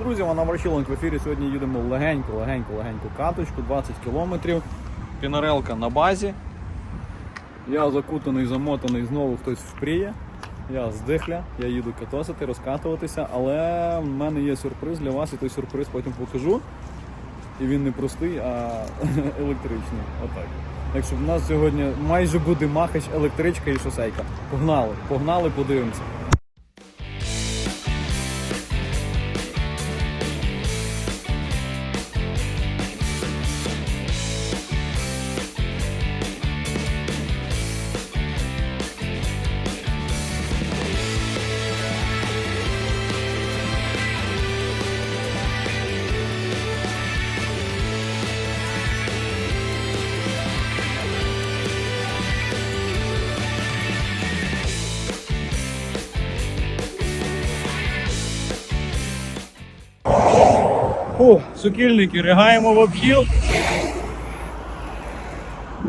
друзі, вона Марчиленк в ефірі. Сьогодні їдемо легенько, легенько, легенько каточку, 20 кілометрів. Пінарелка на базі. Я закутаний, замотаний, знову хтось впріє. Я здихля, я їду катосити, розкатуватися, але в мене є сюрприз для вас, і той сюрприз потім покажу. І він не простий, а електричний. Отак. Так що в нас сьогодні майже буде махач, електричка і шосейка. Погнали, погнали, подивимося. Сукільники, ригаємо в обхіл.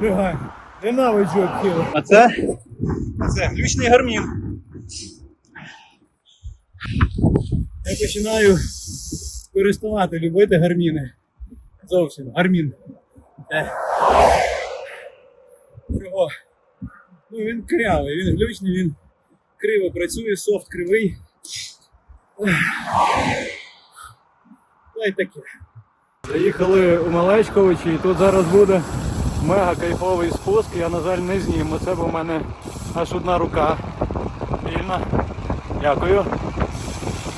Ригаємо. Ненавиджу обхіл. А це? Це глючний гармін. Я починаю переставати любити гарміни. Зовсім гармін. Е. Чого? Ну він крявий, він глючний, він криво працює, софт кривий. Та й таке. Заїхали у Малечковичі і тут зараз буде мега кайфовий спуск. Я, на жаль, не зніму. Це бо в мене аж одна рука вільна. Дякую.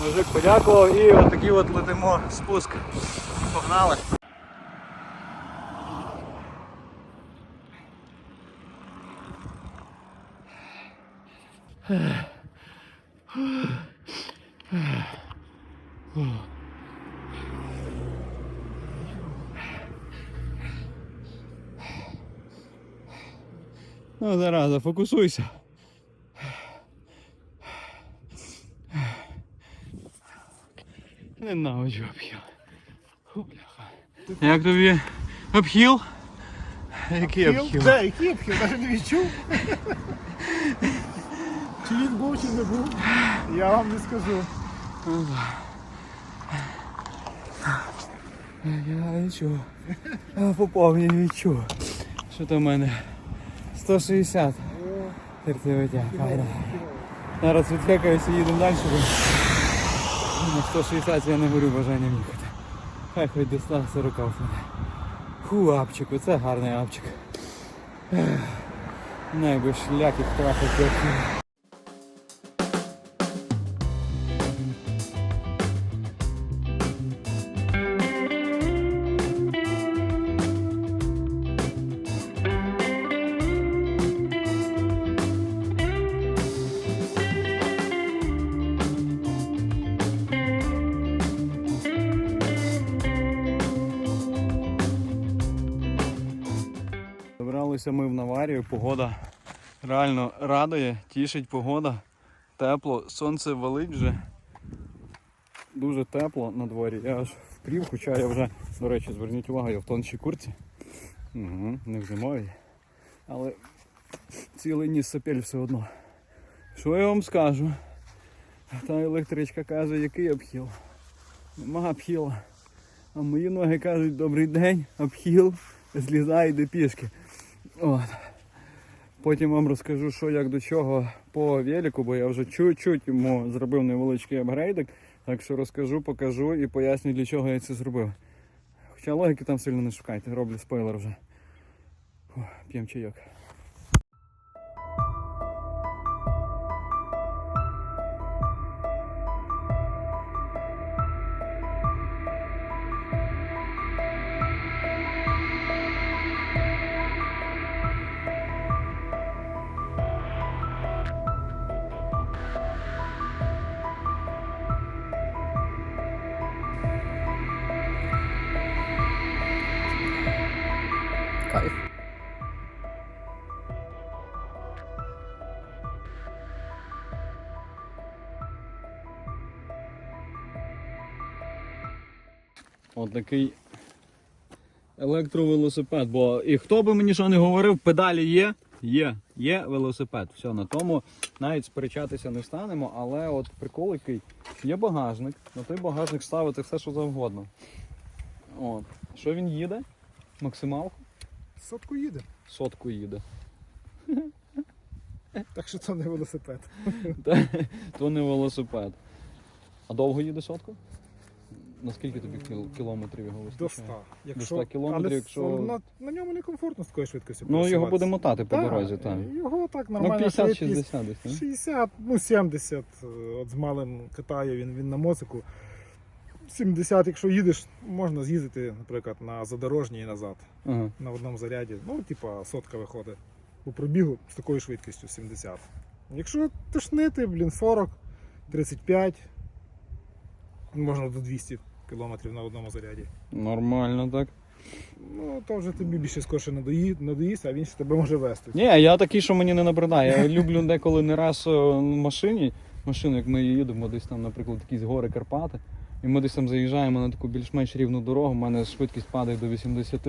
Мужик подякував і отакий от летимо спуск. Погнали. Ну, зараза, фокусуйся. Ненавиджу обхіл. Бляха. Як тобі обхіл? Який обхіл? Де, який обхіл? Навіть не відчув. чи він був, чи не був, я вам не скажу. Я відчув. Я по повній відчув. Що то в мене? 160. Терпівиття, файно. Зараз відхекаюся і їдемо далі. На 160 я не горю бажанням їхати. Хай хоч до 140 в мене. Ху, апчик, оце гарний апчик. Найби шляків трафити. Добралися ми в Наварію, погода реально радує, тішить погода. Тепло, сонце валить вже. Дуже тепло на дворі. Я аж впрів, хоча я вже, до речі, зверніть увагу, я в тоншій курці. Угу, не в зимовій. Але цілий ніс сапель все одно. Що я вам скажу? Та електричка каже, який обхіл. Нема обхіла. А мої ноги кажуть, добрий день, обхіл, злізай, йди пішки. От. Потім вам розкажу, що як до чого по велику, бо я вже чуть-чуть йому зробив невеличкий апгрейдик. Так що розкажу, покажу і поясню, для чого я це зробив. Хоча логіки там сильно не шукайте, роблю спойлер вже. П'ємо чайок. От такий електровелосипед. Бо і хто би мені що не говорив, педалі є, Є, є велосипед. Все, на тому навіть сперечатися не станемо, але от прикол який, є багажник, на той багажник ставити все, що завгодно. От. Що він їде? Максималку? Сотку їде. Сотку їде. Так що це не велосипед. То не велосипед. А довго їде сотку? Наскільки тобі кіл- кілометрів його До вистачає? 100. Якщо, 100 кілометрів, але якщо- на, на ньому некомфортно з такою швидкістю. Ну його пересуватися. буде мотати по дорозі, так. Його так Ну нормально. 50-60 десь, так? 60, ну 70. е, От з малим катає він, він на моцику. 70, якщо їдеш, можна з'їздити, наприклад, на задорожній і назад. Ага. На одному заряді. Ну, типа, сотка виходить. По пробігу з такою швидкістю 70. Якщо тошнити, блін, 40, 35, можна до 200 км на одному заряді. Нормально так. Ну, то вже тобі більше надоїть, надоїсть, а він ще тебе може вести. Ні, я такий, що мені не набридає. Я люблю деколи не раз е, в машині, машину, як ми їдемо, десь там, наприклад, якісь гори Карпати, і ми десь там заїжджаємо на таку більш-менш рівну дорогу, у мене швидкість падає до 80.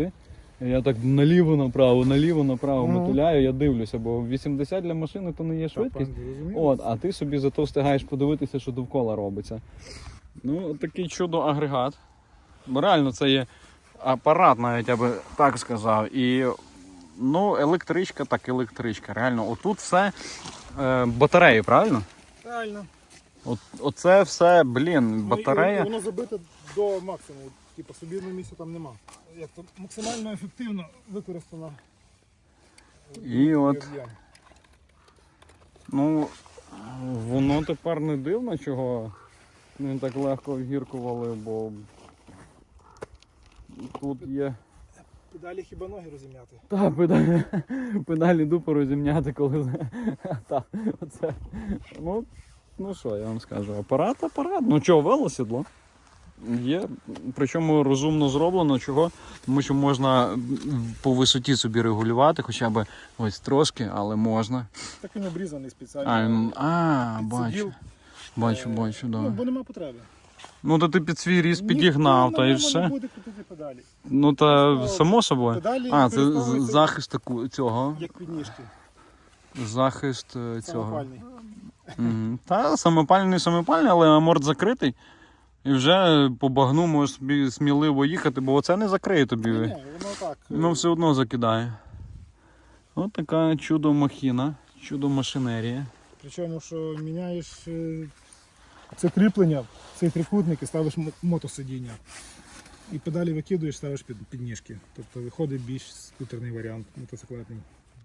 І я так наліво направо, наліво направо Мгм. мотиляю, я дивлюся, бо 80 для машини то не є швидкість. От, а ти собі зато встигаєш подивитися, що довкола робиться. Ну, такий чудо-агрегат. Реально це є апарат, навіть я би так сказав. І ну, електричка, так, електричка. Реально, отут все е, батареї, правильно? Правильно. От, оце все, блін, Ну, батарея. Воно забите до максимуму. Типу собірного місця там нема. Як то максимально ефективно використано. І от. Ну, воно тепер не дивно, чого не так легко вгіркували, бо тут є. Педалі хіба ноги розім'яти. Та, педалі, педалі дупу розімняти, коли. Та, оце. Ну, ну що я вам скажу? Апарат, апарат. Ну чого, велосідло? Є. Причому розумно зроблено. Чого? Тому що можна по висоті собі регулювати, хоча б ось трошки, але можна. Так він обрізаний спеціально. А, а під бачу. Бачу, бачу, Ну, бо нема потреби. Ну, то ти під свій Ніхто підігнав, та і все. не буде крутити педалі. Ну та само собою. Педалі А, це використовуються захист таку, цього. як підніжки. Захист е, цього. Самопальний. Мгм. Та самопальний, самопальний, але аморт закритий. І вже по багну можеш собі сміливо їхати, бо оце не закриє тобі. Ні, ні, воно так. е, Ну все одно закидає. От така чудо махіна, чудо машинерія. Причому, що міняєш е, це кріплення, цей трикутник і ставиш мотосидіння. І педалі викидуєш, ставиш під підніжки. Тобто виходить більш скутерний варіант мотоциклетний.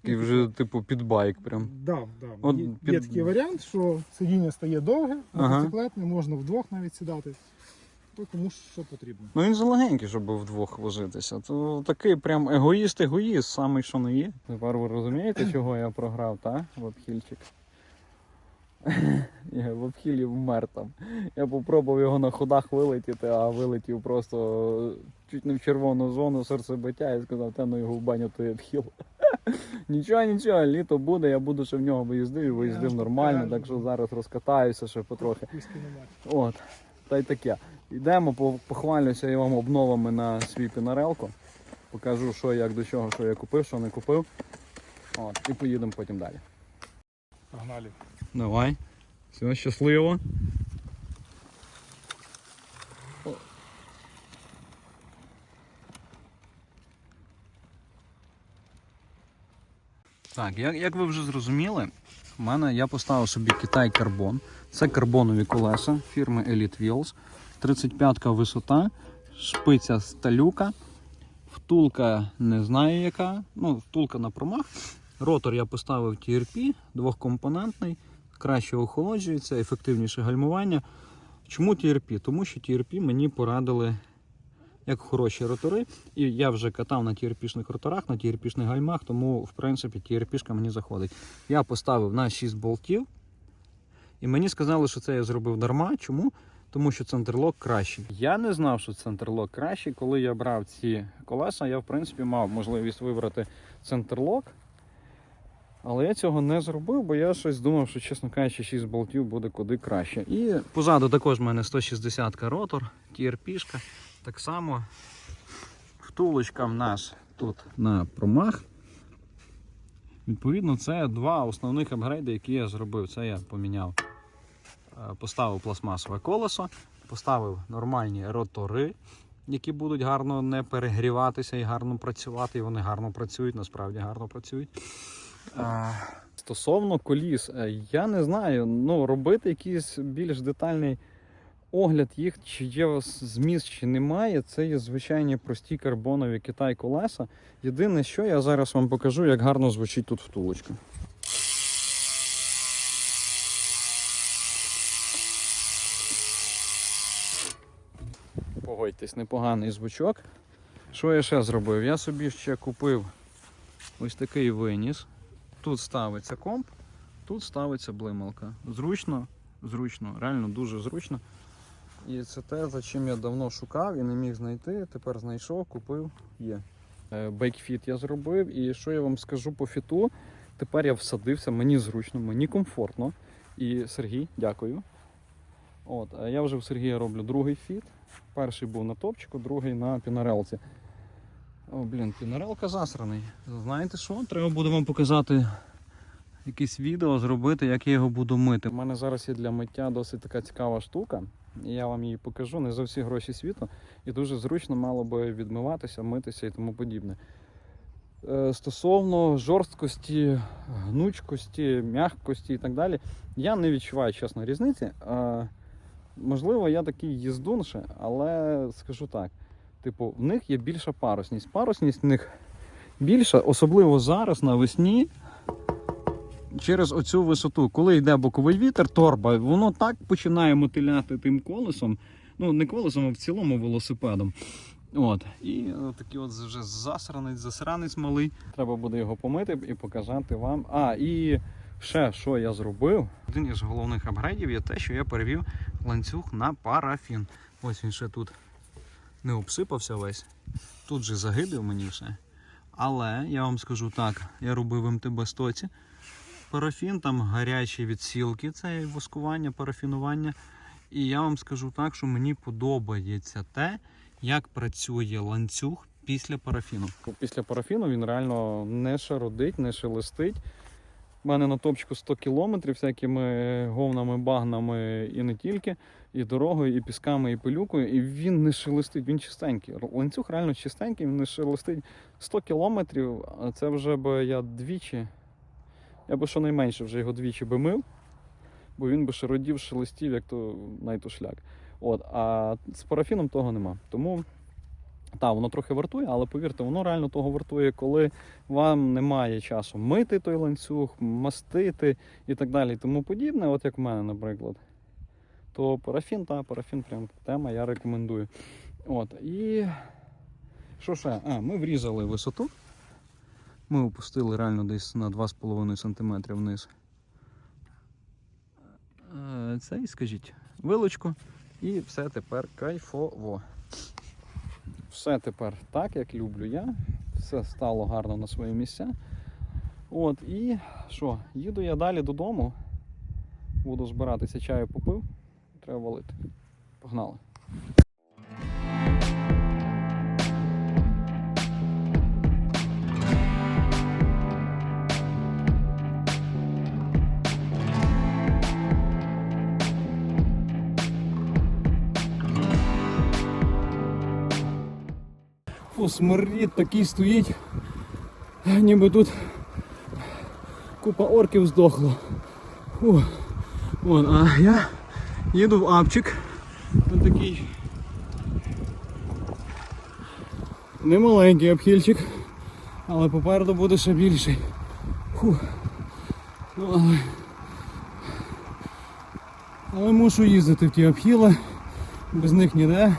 І вже, типу, під байк прям. Да, да. От є, під- є такий варіант, що сидіння стає довге, Ага. мотоциклетне, можна вдвох навіть сідати. То кому що потрібно. Ну він залегенький, щоб вдвох возитися. То такий прям егоїст-егоїст, самий що не є. Тепер ви розумієте, чого я програв, так? В обхільчик. Я в обхілі вмер там. Я попробував його на ходах вилетіти, а вилетів просто чуть не в червону зону серцебиття і сказав, та ну його в баню той обхіл. Нічого, нічого, літо буде, я буду ще в нього виїздив і виїздив нормально, так що зараз розкатаюся ще потрохи. От, та й таке. Йдемо, похвалюся я вам обновами на свій пінарелко. Покажу, що як до чого, що я купив, що не купив. От, і поїдемо потім далі. Погнали. Давай. Все, щасливо. Так, як, як ви вже зрозуміли, в мене я поставив собі Китай Карбон. Це карбонові колеса фірми Elite Wheels. 35-ка висота, шпиця сталюка, втулка не знаю яка. Ну, втулка на промах. Ротор я поставив TRP, двохкомпонентний, краще охолоджується, ефективніше гальмування. Чому TRP? Тому що TRP мені порадили як хороші ротори. І я вже катав на TRP-шних роторах, на TRP-шних гальмах, тому в принципі TRP-шка мені заходить. Я поставив на 6 болтів, і мені сказали, що це я зробив дарма. Чому? Тому що центрлок кращий. Я не знав, що центрлок кращий. Коли я брав ці колеса, я в принципі мав можливість вибрати центрлок. Але я цього не зробив, бо я щось думав, що, чесно кажучи, 6 болтів буде куди краще. І позаду також в мене 160-ка ротор, TRP-шка. Так само втулочка в нас тут на промах. Відповідно, це два основних апгрейди, які я зробив. Це я поміняв. Е, Поставив пластмасове колесо, поставив нормальні ротори, які будуть гарно не перегріватися і гарно працювати. І вони гарно працюють, насправді гарно працюють. Стосовно коліс, е, я не знаю, ну робити якийсь більш детальний огляд їх, чи є у вас зміст, чи немає. Це є звичайні прості карбонові Китай колеса. Єдине, що я зараз вам покажу, як гарно звучить тут втулочка. Погодьтесь, непоганий звучок. Що я ще зробив? Я собі ще купив ось такий виніс. Тут ставиться комп, тут ставиться блималка. Зручно, зручно, реально дуже зручно. І це те, за чим я давно шукав і не міг знайти. Тепер знайшов, купив, є. Е, Бейкфіт я зробив. І що я вам скажу по фіту? Тепер я всадився, мені зручно, мені комфортно. І Сергій, дякую. От, я вже в Сергія роблю другий фіт. Перший був на топчику, другий на пінарелці. О, блін, пінарелка засраний. Знаєте що? Треба буде вам показати якесь відео, зробити, як я його буду мити. У мене зараз є для миття досить така цікава штука. І я вам її покажу не за всі гроші світу. І дуже зручно мало би відмиватися, митися і тому подібне. Е, Стосовно жорсткості, гнучкості, м'якості і так далі, я не відчуваю чесно різниці. Е, Можливо, я такий їздун ще, але скажу так: типу, в них є більша парусність. Парусність в них більша, особливо зараз навесні. Через оцю висоту, коли йде боковий вітер, торба, воно так починає мотиляти тим колесом. Ну, не колесом, а в цілому велосипедом. От. І е, такий от вже засранець, засранець малий. Треба буде його помити і показати вам. А, і ще що я зробив. Один із головних апгрейдів є те, що я перевів ланцюг на парафін. Ось він ще тут не обсипався весь. Тут же загибів мені все. Але я вам скажу так, я робив МТБ стоці. Парафін, там гарячі відсілки, це воскування, парафінування. І я вам скажу так, що мені подобається те, як працює ланцюг після парафіну. Після парафіну він реально не шародить, не шелестить. У мене на топчику 100 кілометрів всякими говнами, багнами і не тільки, і дорогою, і пісками, і пилюкою. І він не шелестить, він чистенький. Ланцюг реально чистенький, він не шелестить 100 кілометрів, а це вже би я двічі. Я би щонайменше вже його двічі би мив, бо він би шародів, шелестів, як то найтушляк. От, а з парафіном того нема. Тому так, воно трохи вартує, але повірте, воно реально того вартує, коли вам немає часу мити той ланцюг, мастити і так далі, тому подібне, от як в мене, наприклад. То парафін, та, парафін прям тема, я рекомендую. От, і що ще? А, ми врізали висоту. Ми опустили реально десь на 2,5 см вниз. Е, Це і скажіть, вилочку. І все тепер кайфово. Все тепер так, як люблю я. Все стало гарно на свої місця. От, і що, їду я далі додому. Буду збиратися, чаю попив. Треба валити. Погнали. Фу, сморід такий стоїть. Ніби тут купа орків здохло. Фу. Вон, а я їду в апчик. Ось такий немаленький обхильчик, але попереду буде ще більший. Фу. Ну, але... але мушу їздити в ті обхіли, без них ніде.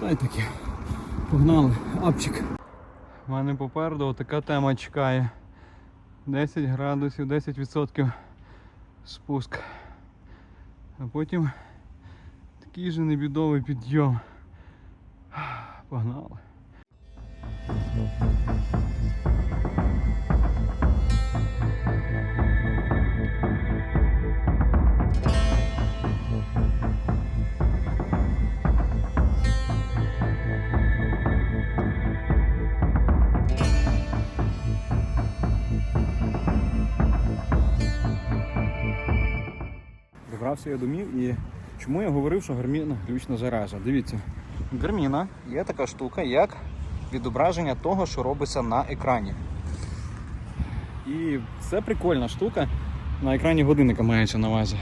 Та й таке. Погнали, апчик. У мене попереду така тема чекає. 10 градусів, 10% спуск. А потім такий же небідовий підйом. Погнали. Добрався я домів і чому я говорив, що гарміна глючна зараза. Дивіться, гарміна є така штука, як відображення того, що робиться на екрані. І це прикольна штука. На екрані годинника мається на увазі.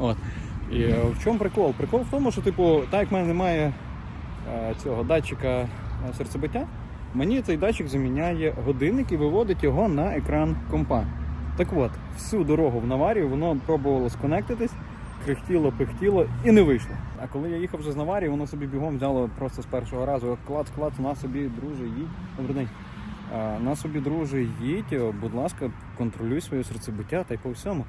От. І е, в чому прикол? Прикол в тому, що, типу, так як в мене немає е, цього датчика серцебиття, мені цей датчик заміняє годинник і виводить його на екран компа. Так от, всю дорогу в Наварію воно пробувало сконектитись, крихтіло, пихтіло і не вийшло. А коли я їхав вже з Наварії, воно собі бігом взяло просто з першого разу. Клац, клац, на собі, друже, їдь. Добрий день. На собі, друже, їдь, будь ласка, контролюй своє серцебиття та й по всьому.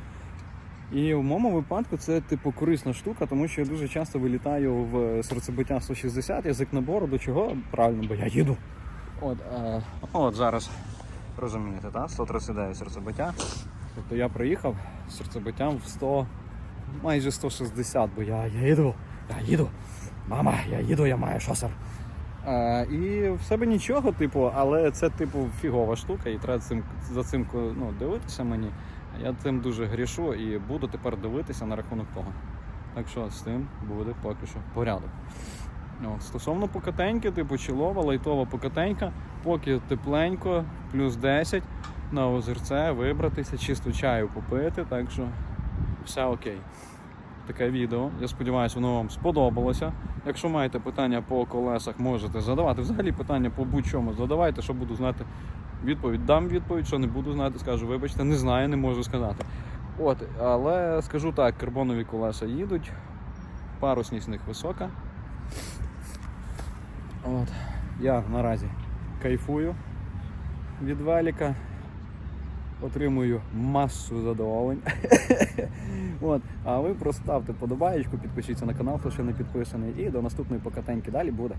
І в моєму випадку це типу корисна штука, тому що я дуже часто вилітаю в серцебиття 160, язик набору, до чого правильно, бо я їду. От, е, от зараз розумієте, так? 139 серцебиття. Тобто я приїхав з серцебиттям в 100, майже 160, бо я, їду, я їду. Мама, я їду, я маю шосер. Е, і в себе нічого, типу, але це типу фігова штука, і треба цим, за цим ну, дивитися мені. Я цим дуже грішу і буду тепер дивитися на рахунок того. Так що з тим буде поки що порядок. От, стосовно покатеньки, типу чолова, лайтова покатенька, поки тепленько, плюс 10 на озерце вибратися, чисто чаю попити, так що все окей. Таке відео. Я сподіваюся, воно вам сподобалося. Якщо маєте питання по колесах, можете задавати. Взагалі питання по будь-чому задавайте, що буду знати відповідь. Дам відповідь, що не буду знати, скажу, вибачте, не знаю, не можу сказати. От, але скажу так, карбонові колеса їдуть, парусність в них висока. От. Я наразі кайфую від велика. Отримую масу задоволень. А ви проставте подобаєчку, підпишіться на канал, хто ще не підписаний. І до наступної покатеньки далі буде.